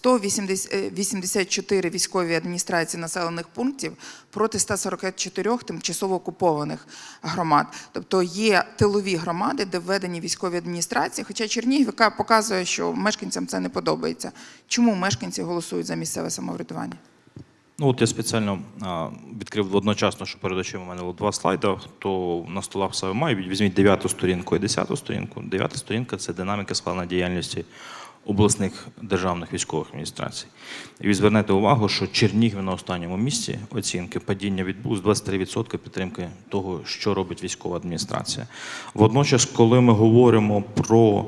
184 військові адміністрації населених пунктів проти 144 тимчасово окупованих громад. Тобто є тилові громади, де введені військові адміністрації. Хоча Чернігівка показує, що мешканцям це не подобається. Чому мешканці голосують за місцеве самоврядування? Ну, от я спеціально а, відкрив одночасно, що перед очима у мене було два слайди. Хто на столах саме має, візьміть дев'яту сторінку і десяту сторінку. Дев'ята сторінка це динаміка схвалення діяльності обласних державних військових адміністрацій. І ви звернете увагу, що Чернігів на останньому місці оцінки падіння відбулось 23% підтримки того, що робить військова адміністрація. Водночас, коли ми говоримо про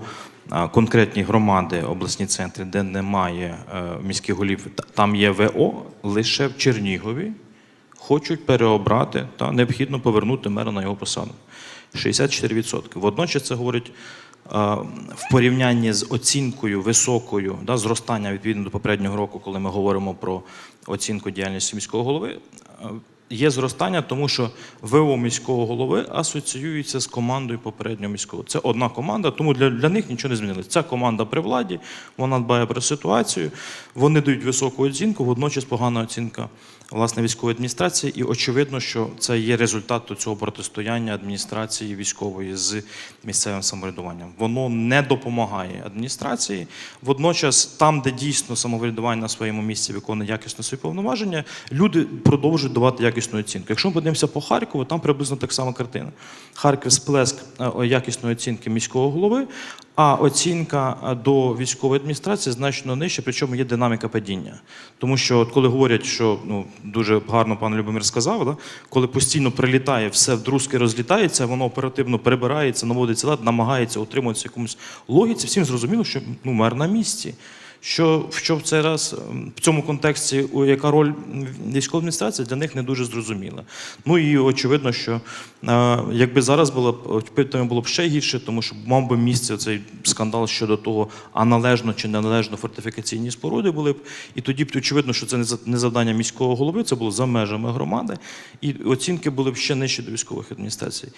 конкретні громади, обласні центри, де немає е, міських голів, там є ВО, лише в Чернігові хочуть переобрати та необхідно повернути мера на його посаду. 64%. Водночас це говорить в порівнянні з оцінкою високою да, зростання відповідно до попереднього року, коли ми говоримо про оцінку діяльності міського голови. Є зростання, тому що ВО міського голови асоціюється з командою попереднього міського. Це одна команда, тому для, для них нічого не змінилося. Ця команда при владі, вона дбає про ситуацію, вони дають високу оцінку, водночас погана оцінка власне військової адміністрації. І очевидно, що це є результат цього протистояння адміністрації військової з місцевим самоврядуванням. Воно не допомагає адміністрації. Водночас, там, де дійсно самоврядування на своєму місці виконує якісно свої повноваження, люди продовжують давати якісну оцінку. Якщо ми подивимося по Харкову, там приблизно так само картина. Харків сплеск е, якісної оцінки міського голови, а оцінка е, до військової адміністрації значно нижча, причому є динаміка падіння. Тому що, от коли говорять, що ну дуже гарно пан Любомир сказав, да? коли постійно прилітає, все вдрузки розлітається, воно оперативно перебирається, наводиться лад, намагається утримуватися якомусь логіці. Всім зрозуміло, що ну мер на місці. Що, що в цей раз ем, в цьому контексті, яка роль військової адміністрації для них не дуже зрозуміла. Ну і очевидно, що е, якби зараз було б питання було б ще гірше, тому що мав би місце цей скандал щодо того, а належно чи неналежно фортифікаційні споруди були б. І тоді б очевидно, що це не за- не завдання міського голови, це було за межами громади, і оцінки були б ще нижчі до військових адміністрацій.